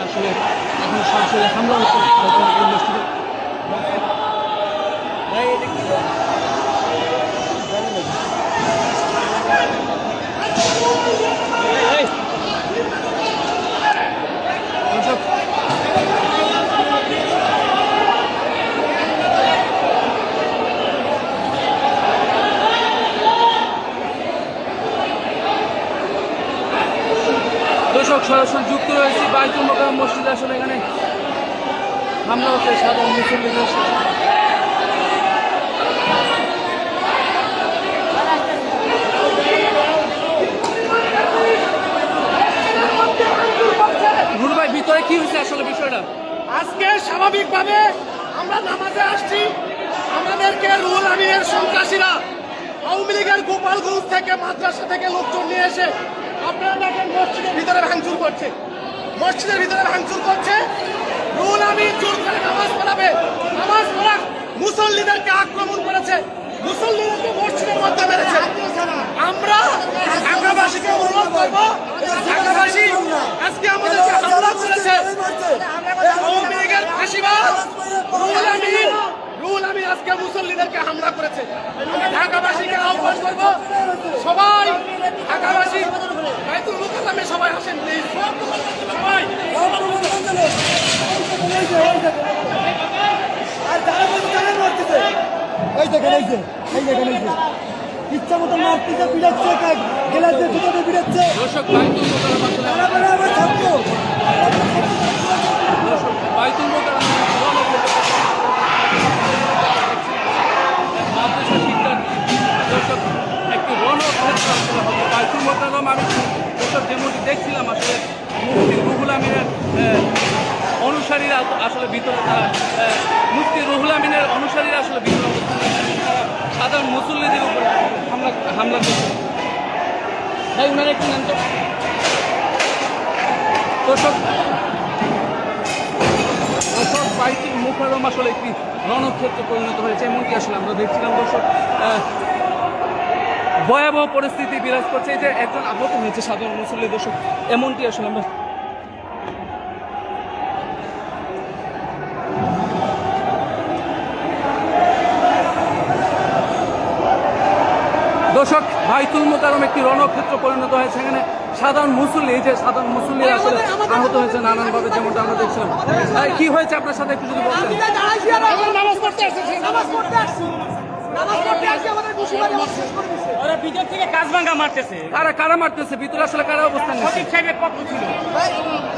আসলে এখন সরাসরি হামলা হচ্ছে বাইতুল মসজিদে দর্শক দর্শক সরাসরি যুক্ত রয়েছে বাইতুল মোকাম মসজিদ আসলে এখানে হামলা হচ্ছে সাধারণ মুসল্লিদের ভাই, ভিতরে কি হয়েছে আসলে বিষয়টা? আজকে স্বাভাবিকভাবে আমরা নামাজে আসছি। আমাদেরকে রুল আমিনের সন্ত্রাসীরা আওয়ামী লীগের গোপালগঞ্জ থেকে মাদ্রাসা থেকে লোকজন নিয়ে এসে আপনারা দেখেন মসজিদের ভিতরে ভাঙচুর করছে। মসজিদের ভিতরে ভাঙচুর করছে। রুল আমি জোর করে নামাজ পড়াবে। নামাজ পড়া মুসল্লিদেরকে আক্রমণ করেছে। মুসল্লিদেরকে মসজিদের মধ্যে মেরেছে। আমরা ঢাকাবাসীকে অনুরোধ করব, ঢাকাবাসী, আজকে আমাদেরকে হামলা করেছে আওয়ামী লীগের ফাঁসিবাদ রুহুল আমিন রুহুল আমিন আজকে মুসল্লিদেরকে হামলা করেছে আমি ঢাকাবাসীকে আহ্বান করব সবাই ঢাকাবাসী বাইতুল মুকাদ্দামে সবাই আসেন প্লিজ সবাই এই যে এই যে ইচ্ছা মতো মারতেছে বিড়াচ্ছে গেলাতে দুটোতে বিড়াচ্ছে দর্শক আমার ছাত্র বাইতুল একটি রণক্ষেত্র হবে। বাইতুল মোকাম আমি দর্শক যেমনটি দেখছিলাম আসলে মুফতি রুহুল আমিনের আহ, অনুসারীরা আসলে ভিতরে তারা মুফতি রুহুল আমিনের অনুসারীরা আসলে অবস্থান সাধারণ মুসল্লিদের উপর হামলা হামলা করছে। ভাই, ওনারা একটু নেন তো। বাইতুল মুখারম আসলে একটি রণক্ষেত্রে পরিণত হয়েছে, এমনকি আসলে আমরা দেখছিলাম দর্শক ভয়াবহ পরিস্থিতি বিরাজ করছে। যে একজন আহত হয়েছে সাধারণ মুসল্লি দর্শক, এমনটি আসলে আমরা দর্শক বাইতুল মোকারম একটি রণক্ষেত্র পরিণত হয়েছে এখানে। সাধারণ মুসল্লি যে সাধারণ মুসল্লি আসলে আহত হয়েছে নানানভাবে যেমনটা আমরা দেখছিলাম। কি হয়েছে আপনার সাথে একটু যদি করে ভিতর থেকে কাজ ভাঙ্গা মারতেছে। কারা কারা মারতেছে? ভিতরে আসলে কারা অবস্থান নিচ্ছে? সঠিক সাহেবের পক্ষ ছিল।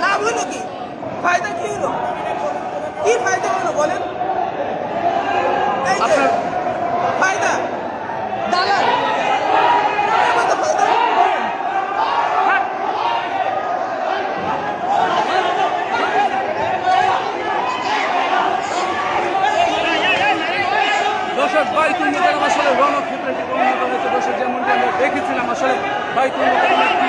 লাভ হইল কি? ফায়দা কি হলো? কি ফায়দা হলো বলেন? আপনার ফায়দা। দালাল আমাদের ফায়দা দর্শক, বাইতুল মোকারম আসলে রণক্ষেত্রে পরিণত হয়েছে দর্শক যেমনটি আমরা দেখেছিলাম, আসলে বাইতুল মোকারম একটি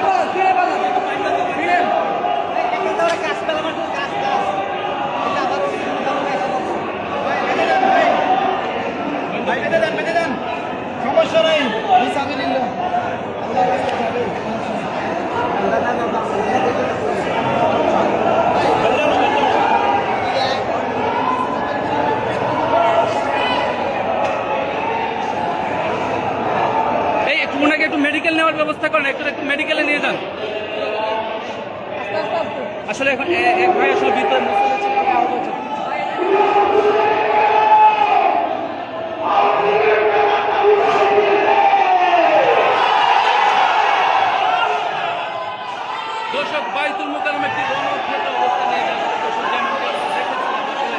মেডিকেল নেওয়ার ব্যবস্থা করেন, একটু একটু মেডিকেলে নিয়ে যান। আসলে এখন এক ভাই আসলে ভিতরে দর্শক, বাইতুল মোকারম একটি রণক্ষেত্র অবস্থা নিয়ে যাচ্ছে দর্শক যেমনটি আমরা দেখেছিলাম আসলে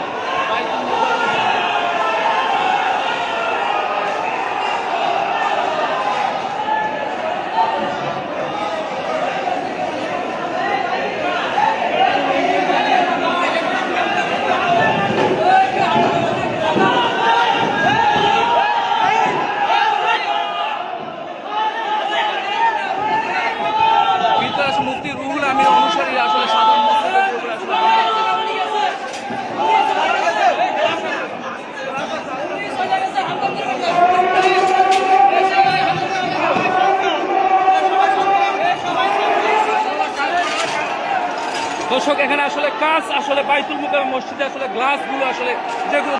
বাইতুল মোকারম দর্শক এখানে আসলে কাজ আসলে বাইতুল মুখের মসজিদে আসলে গ্লাসগুলো আসলে যেগুলো